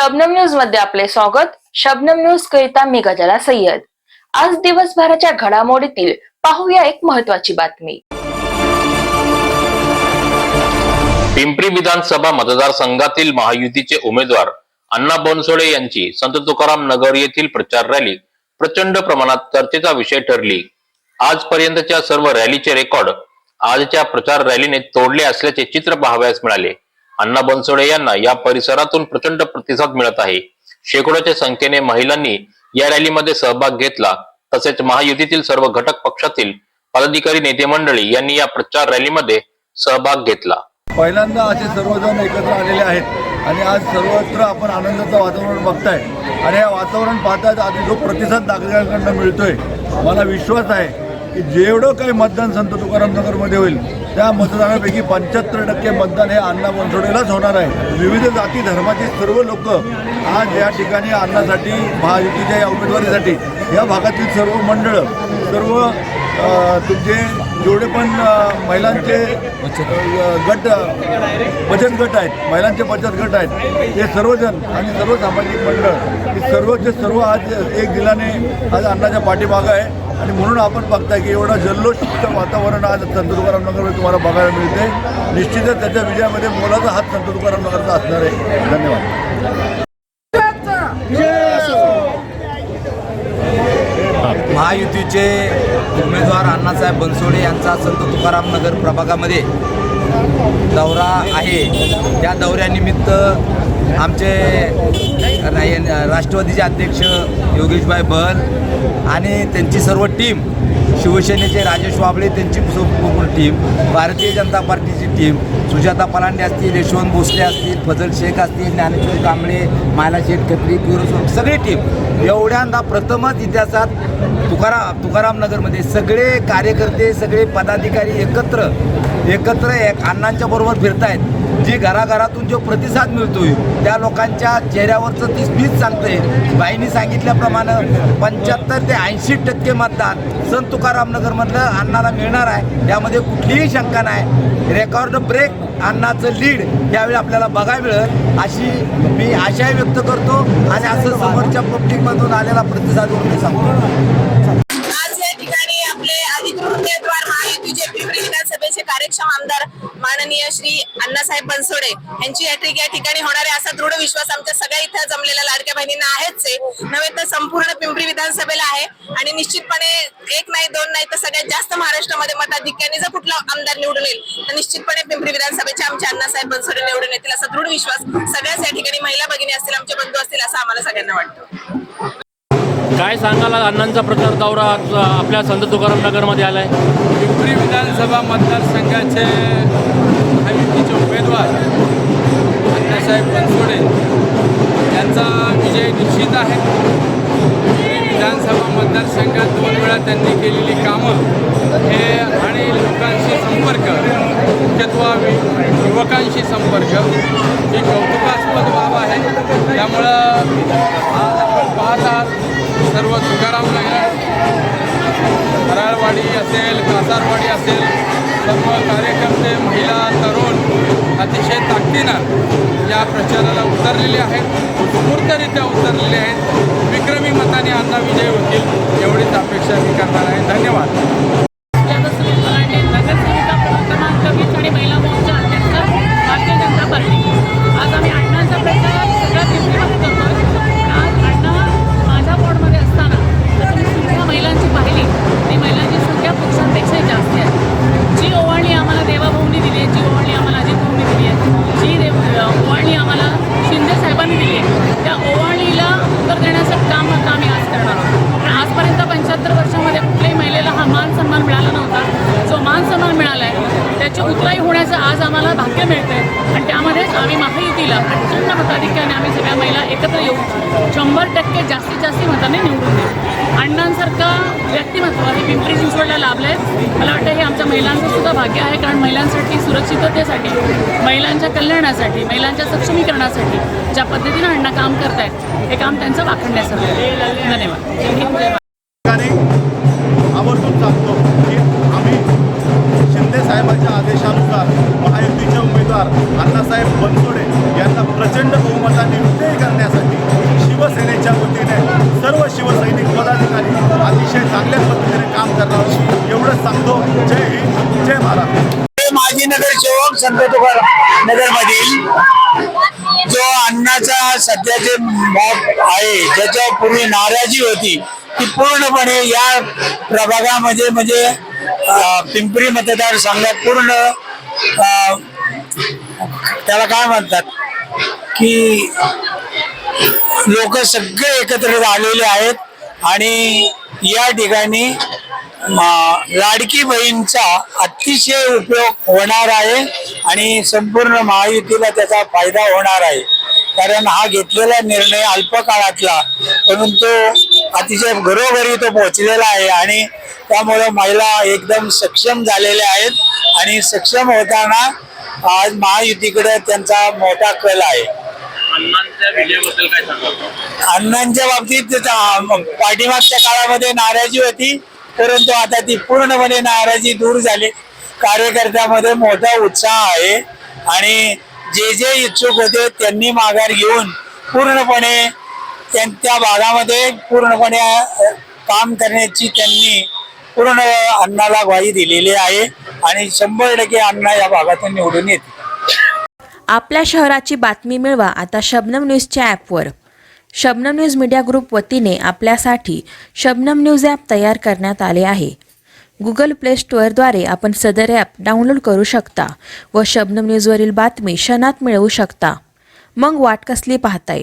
शबनम न्यूजमध्ये आपले स्वागत. शबनम न्यूज करिता मी गजाला सय्यद. आज दिवसभराच्या घडामोडीतील पाहूया एक महत्वाची बातमी. पिंपरी विधानसभा मतदारसंघातील महायुतीचे उमेदवार अण्णा बनसोडे यांची संत तुकाराम नगर येथील प्रचार रॅली प्रचंड प्रमाणात चर्चेचा विषय ठरली. आजपर्यंतच्या सर्व रॅलीचे रेकॉर्ड आजच्या प्रचार रॅलीने तोडले असल्याचे चित्र पाहावयास मिळाले. अण्णा बनसोडे यांना या परिसरातून प्रचंड प्रतिसाद मिळत आहे. शेकडोच्या संख्येने महिलांनी या रॅलीमध्ये सहभाग घेतला. तसेच महायुतीतील सर्व घटक पक्षातील पदाधिकारी नेते मंडळी यांनी या प्रचार रॅलीमध्ये सहभाग घेतला. पहिल्यांदा असे सर्वजण एकत्र आलेले आहेत आणि आज सर्वत्र आपण आनंदाचं वातावरण बघताय. आणि या वातावरण पाहताच आधी जो प्रतिसाद नागरिकांकडून मिळतोय मला विश्वास आहे की जेवढं काही मतदान संत तुकारामनगरमध्ये होईल त्या मतदानापैकी पंच्याहत्तर टक्के मतदान हे अण्णा बनसोडेलाच होणार आहे. विविध जाती धर्माचे सर्व लोक आज या ठिकाणी अन्नासाठी महायुतीच्या या उमेदवारीसाठी या भागातील सर्व मंडळं सर्व तुमचे जेवढे पण महिलांचे गट बचत गट आहेत महिलांचे बचत गट आहेत हे सर्वजण आणि सर्व सामाजिक मंडळ हे सर्वचे सर्व आज एक दिलाने आज अण्णाच्या पाठीमागं आहे. आणि म्हणून आपण बघताय की एवढं जल्लोषचं वातावरण आज संत तुकाराम नगरमध्ये तुम्हाला बघायला मिळते निश्चितच त्याच्या विजयामध्ये मोलाचा हात संत तुकाराम नगरचा असणार आहे. धन्यवाद. महायुतीचे उमेदवार अण्णासाहेब बनसोडे यांचा संत तुकाराम नगर प्रभागामध्ये दौरा आहे. त्या दौऱ्यानिमित्त आमचे रा- राष्ट्रवादीचे अध्यक्ष योगेशभाई बहल आणि त्यांची सर्व टीम शिवसेनेचे राजेश वाबळे त्यांची संपूर्ण टीम भारतीय जनता पार्टीची टीम सुजाता पलांडे असतील यशवंत भोसले असतील फजल शेख असतील ज्ञानेश्वर कांबळे माला शेठ खत्री पिरोस्वामी सगळी टीम. एवढ्यांदा प्रथमच इतिहासात तुकाराम तुकाराम नगरमध्ये सगळे कार्यकर्ते सगळे पदाधिकारी एकत्र एकत्र एक अण्णांच्या बरोबर फिरतायत. जी घराघरातून जो प्रतिसाद मिळतोय त्या लोकांच्या चेहऱ्यावरचं ती स्पीच सांगते बाईंनी सांगितल्याप्रमाणे पंच्याहत्तर ते ऐंशी टक्के मतदान संत तुकारामनगरमधलं अण्णाला मिळणार आहे. यामध्ये कुठलीही शंका नाही. रेकॉर्ड ब्रेक अण्णाचं लीड यावेळी आपल्याला बघायला मिळेल. अशी मी आशाही व्यक्त करतो. आणि असं समोरच्या पब्लिकमधून आलेला प्रतिसाद म्हणून सांगतो. कार्यक्षम आमदार माननीय श्री अण्णासाहेब बनसोडे यांची हॅट्रिक या ठिकाणी होणार आहे असा दृढ विश्वास आमच्या सगळ्या इथं जमलेल्या लाडक्या बहिणींना आहेच आहे. नव्हे तर संपूर्ण पिंपरी विधानसभेला आहे. आणि निश्चितपणे एक नाही दोन नाही तर सगळ्यात जास्त महाराष्ट्रामध्ये मताधिक्याने जर कुठला आमदार निवडून येईल तर निश्चितपणे पिंपरी विधानसभेचे आमचे अण्णासाहेब बनसोडे निवडून येतील असा दृढ विश्वास सगळ्याच या ठिकाणी महिला भगिनी असतील आमचे बंधू असतील असं आम्हाला सगळ्यांना वाटतं. काय सांगाला अण्णांचा प्रचार दौरा आज आपल्या संत तुकाराम नगरमध्ये आलाय? पिंपरी विधानसभा मतदारसंघाचे महायुतीचे उमेदवार अण्णासाहेब बनसोडे यांचा विजय निश्चित आहे. पिंपरी विधानसभा मतदारसंघात दोन वेळा त्यांनी केलेली कामं हे आणि लोकांशी संपर्क मुख्यत्वे युवकांशी संपर्क ही कौतुकास्पद बाब आहे. त्यामुळं सर्व तुकाराम नगर कराळवाडी असेल कासारवाडी असेल सर्व कार्यकर्ते महिला तरुण अतिशय ताकदीनं या प्रचाराला उतरलेले आहेत. उत्स्फूर्तरित्या उतरलेले आहेत. विक्रमी मताने अण्णा विजय होतील एवढीच अपेक्षा मी करणार आहे. धन्यवाद. त्याची उतराई होण्याचं आज आम्हाला भाग्य मिळतं आहे आणि त्यामध्येच आम्ही महायुतीला प्रचंड मताधिक्याने आम्ही सगळ्या महिला एकत्र येऊ शंभर टक्के जास्तीत जास्त मताने निवडून देऊ. अण्णांसारखा व्यक्तिमत्व हे पिंपरी चिंचवडला लाभलं आहे मला वाटतं हे आमच्या महिलांचं सुद्धा भाग्य आहे कारण महिलांसाठी सुरक्षिततेसाठी महिलांच्या कल्याणासाठी महिलांच्या सक्षमीकरणासाठी ज्या पद्धतीनं अण्णा काम करत आहेत हे काम त्यांचं वाखणण्यासाठी धन्यवाद धन्यवाद. आमदार अण्णासाहेब बनसोडे यांना प्रचंड बहुमताने विजयी करण्यासाठी सर्व शिवसैनिक पदाधिकारी अतिशय चांगल्या पद्धतीने काम करणार एवढंच सांगतो. जय हिंद जय महाराज माजी नगरसेवक संत तुकाराम नगरमधील जो अण्णाचा सध्याचे भाग आहे ज्याच्या पूर्वी नाराजी होती ती पूर्णपणे या प्रभागामध्ये म्हणजे पिंपरी मतदारसंघात पूर्ण त्याला काय म्हणतात की लोक सगळे एकत्र आलेले आहेत आणि या ठिकाणी लाडकी बहीणचा अतिशय उपयोग होणार आहे आणि संपूर्ण महायुतीला त्याचा फायदा होणार आहे. कारण हा घेतलेला निर्णय अल्पकाळातला परंतु अतिशय घरोघरी तो पोहोचलेला आहे आणि त्यामुळे महिला एकदम सक्षम झालेल्या आहेत आणि सक्षम होताना आज महायुतीकडे त्यांचा मोठा कल आहे. अण्णांच्या बाबतीत त्याचा- पाठीमागच्या काळामध्ये नाराजी होती परंतु आता ती पूर्णपणे नाराजी दूर झाली. कार्यकर्त्यामध्ये मोठा उत्साह आहे आणि जे जे इच्छुक होते त्यांनी माघार घेऊन पूर्णपणे त्यांच्या भागामध्ये पूर्णपणे काम करण्याची त्यांनी पूर्ण अण्णाला ग्वाही दिलेली आहे आणि शंभर टक्के अन्न या भागातून निवडून येते. आपल्या शहराची बातमी मिळवा आता शबनम न्यूजच्या ॲपवर. शबनम न्यूज मीडिया ग्रुप वतीने आपल्यासाठी शबनम न्यूज ॲप तयार करण्यात आले आहे. गुगल प्ले स्टोअरद्वारे आपण सदर ॲप डाउनलोड करू शकता व शबनम न्यूजवरील बातमी क्षणात मिळवू शकता. मग वाट कसली पाहताय?